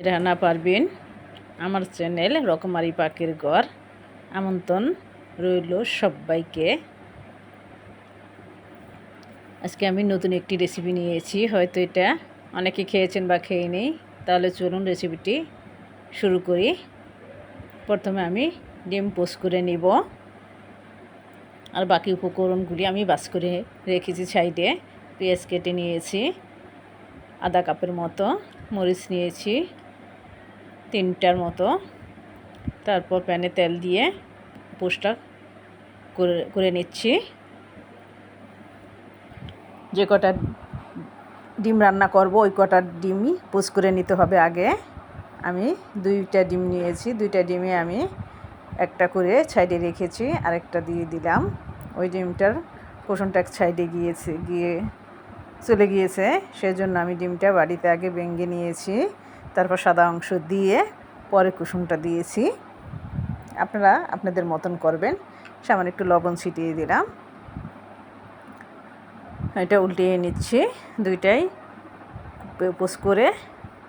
রান্না পারবেন। আমার চ্যানেল রকমারি পাখির ঘর। আমন্ত্রণ রইল সবাইকে। আজকে আমি নতুন একটি রেসিপি নিয়েছি, হয়তো এটা অনেকে খেয়েছেন বা খেয়ে নেই। তাহলে চলুন রেসিপিটি শুরু করি। প্রথমে আমি ডিম পোস্ট করে নিব। আর বাকি উপকরণগুলি আমি বাস করে রেখেছি সাইডে। পেঁয়াজ কেটে নিয়েছি আধা কাপের মতো মরিচ নিয়েছি। তিনটার মতো। তারপর প্যানে তেল দিয়ে পোস্টটা করে করে নিচ্ছি। যে কটা ডিম রান্না করব, ওই কটা ডিমই পোস্ট করে নিতে হবে আগে। আমি দুইটা ডিম নিয়েছি, দুইটা ডিমে আমি একটা করে সাইডে রেখেছি, আরেকটা দিয়ে দিলাম। ওই ডিমটার পোষণটা এক সাইডে গিয়েছে, গিয়ে চলে গিয়েছে। সেজন্য আমি ডিমটা বাড়িতে আগে ভেঙে নিয়েছি। তারপর সাদা অংশ দিয়ে পরে কুসুমটা দিয়েছি। আপনারা আপনাদের মতন করবেন। সামান্য একটু লবণ ছিটিয়ে দিলাম। এটা উল্টিয়ে নিচ্ছি দুইটাই। পোস করে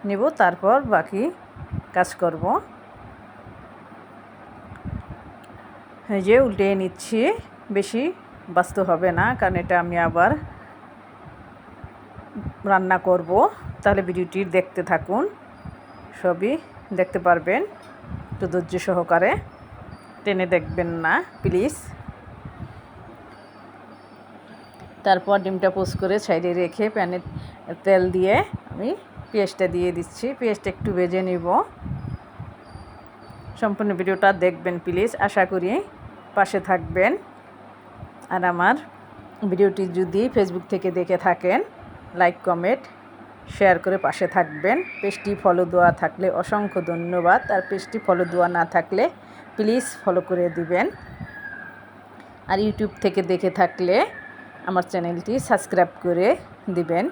নেব, তারপর বাকি কাজ করব। এই যে উল্টিয়ে নিচ্ছি, বেশি বাঁচতে হবে না, কারণ এটা আমি আবার রান্না করব। তাহলে ভিডিওটি দেখতে থাকুন। সবই দেখতে পারবেন। একটু ধৈর্য সহকারে টেনে দেখবেন না, প্লিজ। তারপর ডিমটা পোস্ট করে সাইডে রেখে প্যানে তেল দিয়ে আমি পেঁয়াজটা দিয়ে দিচ্ছি। পেঁয়াজটা একটু ভেজে নিব। সম্পূর্ণ ভিডিওটা দেখবেন, প্লিজ। আশা করি পাশে থাকবেন। আর আমার ভিডিওটি যদি ফেসবুক থেকে দেখে থাকেন, লাইক, কমেন্ট শেয়ার করে পাশে থাকবেন। পেজটি ফলো দেওয়া থাকলে অসংখ্য ধন্যবাদ। আর পেজটি ফলো দেওয়া না থাকলে প্লিজ ফলো করে দিবেন। আর ইউটিউব থেকে দেখে থাকলে আমার চ্যানেলটি সাবস্ক্রাইব করে দিবেন।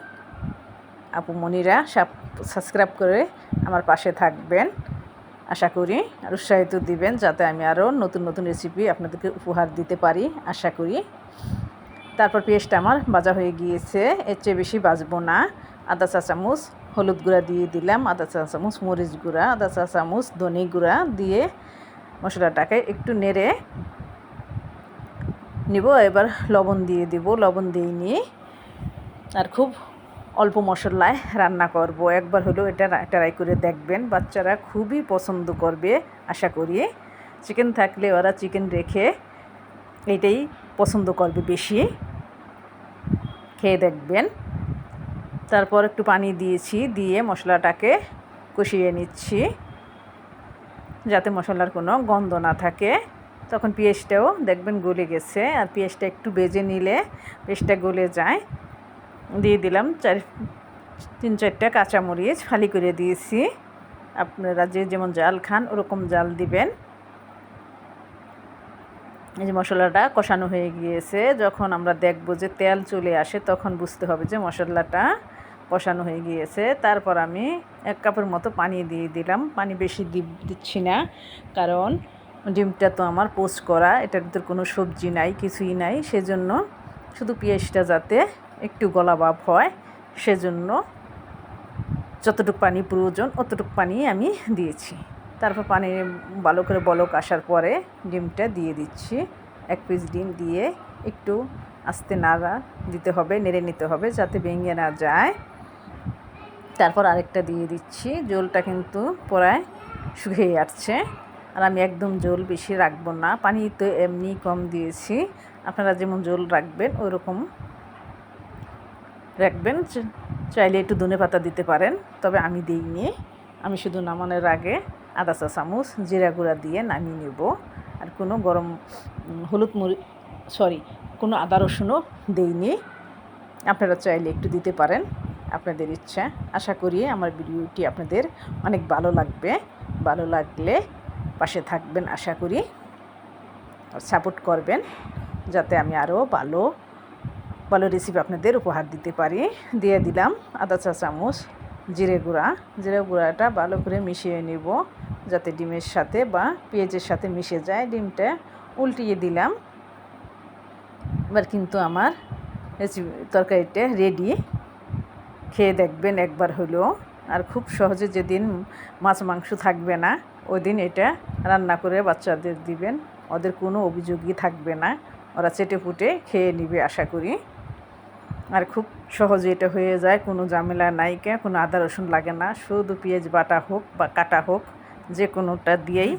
আপু মনিরা সাবস্ক্রাইব করে আমার পাশে থাকবেন। আশা করি আর উৎসাহিত দিবেন যাতে আমি আরও নতুন নতুন রেসিপি আপনাদেরকে উপহার দিতে পারি। আশা করি। তারপর পেঁয়াজটা আমার ভাজা হয়ে গিয়েছে। এর চেয়ে বেশি বাজবো না। আদা চা চামচ হলুদ গুঁড়া দিয়ে দিলাম। আদা চা চামচ মরিচ গুঁড়া, আদা চা চামচ ধনে গুঁড়া দিয়ে মশলাটাকে একটু নেড়ে নিব। এবার লবণ দিয়ে দিব। লবণ দিয়ে নিয়ে আর খুব অল্প মশলায় রান্না করব। একবার হলেও এটা ট্রাই করে দেখবেন। বাচ্চারা খুবই পছন্দ করবে, আশা করি। চিকেন থাকলে ওরা চিকেন রেখে এটাই পছন্দ করবে বেশি। খেয়ে দেখবেন। তারপর একটু পানি দিয়েছি, দিয়ে মশলাটাকে কষিয়ে নিচ্ছি। যাতে মশলার কোনো গন্ধ না থাকে। তখন পেঁয়াজটাও দেখবেন গলে গেছে। আর পেঁয়াজটা একটু বেজে নিলে পেঁয়াজটা গলে যায়। দিয়ে দিলাম চার, তিন চারটা কাঁচামরিচ ফালি করে দিয়েছি। আপনারা যে যেমন জাল খান, ওরকম জাল দিবেন। এই যে মশলাটা কষানো হয়ে গিয়েছে, যখন আমরা দেখব যে তেল চলে আসে তখন বুঝতে হবে যে মশলাটা কষানো হয়ে গিয়েছে। তারপর আমি এক কাপের মতো পানি দিয়ে দিলাম। পানি বেশি দিচ্ছি না, কারণ ডিমটা তো আমার পোস্ট করা, এটার ভিতর কোনো সবজি নাই, কিছুই নাই, সেজন্য শুধু পেঁয়াজটা যাতে একটু গলা ভাব হয়, সেজন্য যতটুকু পানি প্রয়োজন অতটুকু পানি আমি দিয়েছি। তারপর পানি ভালো করে বলক আসার পরে ডিমটা দিয়ে দিচ্ছি। এক পিস ডিম দিয়ে একটু আস্তে নাড়া দিতে হবে, নেড়ে নিতে হবে যাতে ভেঙে না যায়। তারপর আরেকটা দিয়ে দিচ্ছি, জলটা কিন্তু প্রায় শুকিয়ে আসছে। আর আমি একদম জল বেশি রাখব না, পানি তো এমনি কম দিয়েছি। আপনারা যেমন জল রাখবেন ওই রকম রাখবেন চাইলে একটু ধনে পাতা দিতে পারেন, তবে আমি দিইনি। আমি শুধু নামানোর আগে আদা চা চামচ, জিরা গুঁড়া দিয়ে নামিয়ে নেব। আর কোনো গরম হলুদ মুড়ি সরি, কোনো আদা রসুনও দেইনি। আপনারা চাইলে একটু দিতে পারেন, আপনাদের ইচ্ছা। আশা করি আমার ভিডিওটি আপনাদের অনেক ভালো লাগবে। ভালো লাগলে পাশে থাকবেন, আশা করি। সাপোর্ট করবেন, যাতে আমি আরও ভালো ভালো রেসিপি আপনাদের উপহার দিতে পারি। দিয়ে দিলাম আদা চা চামচ, জিরে গুঁড়া। জিরে গুঁড়াটা ভালো করে মিশিয়ে নেব। যাতে ডিমের সাথে বা পেঁয়াজের সাথে মিশে যায়। ডিমটা উল্টিয়ে দিলাম। এবার কিন্তু আমার তরকারিটা রেডি খেয়ে দেখবেন একবার হলেও। আর খুব সহজে যেদিন মাছ মাংস থাকবে না ওই দিন এটা রান্না করে বাচ্চাদের দিবেন। ওদের কোনো অভিযোগই থাকবে না। ওরা চেটে পুটে খেয়ে নিবে আশা করি। আর খুব সহজে এটা হয়ে যায়। কোনো ঝামেলা নাইকা কোনো আদা রসুন লাগে না। শুধু পেঁয়াজ বাটা হোক বা কাটা হোক। যে কোনোটা দিয়েই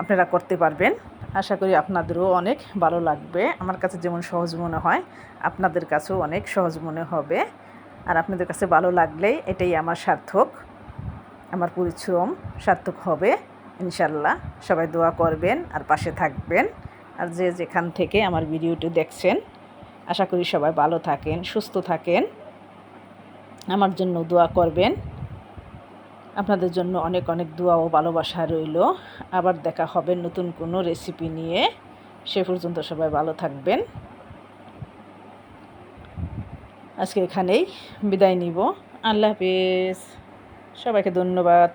আপনারা করতে পারবেন। আশা করি আপনাদেরও অনেক ভালো লাগবে। আমার কাছে যেমন সহজ মনে হয়, আপনাদের কাছেও অনেক সহজ মনে হবে। আর আপনাদের কাছে ভালো লাগলেই এটাই আমার সার্থক, আমার পরিশ্রম সার্থক হবে ইনশাল্লাহ সবাই দোয়া করবেন আর পাশে থাকবেন। আর যে যেখান থেকে আমার ভিডিওটি দেখছেন, আশা করি সবাই ভালো থাকেন, সুস্থ থাকেন। আমার জন্য দোয়া করবেন। আপনাদের জন্য অনেক অনেক দোয়া ও ভালোবাসা রইল। আবার দেখা হবে নতুন কোনো রেসিপি নিয়ে। সে পর্যন্ত সবাই ভালো থাকবেন। আজকে এখানেই বিদায় নিব। আল্লাহ হাফিজ। সবাইকে ধন্যবাদ।